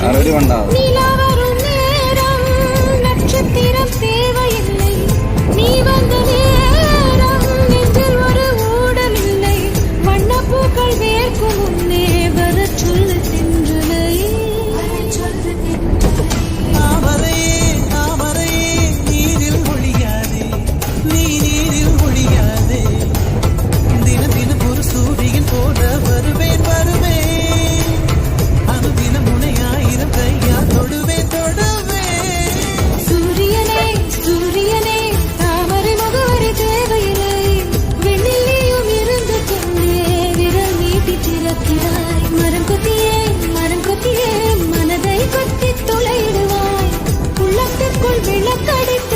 அறுபடி வண்டாவது நட்சத்திரம் தேவையில்லை நீ வந்த நேரம் நெஞ்சில் ஒரு ஊடமில்லை வண்ணப்பூக்கள் வேர்க்கும் need you.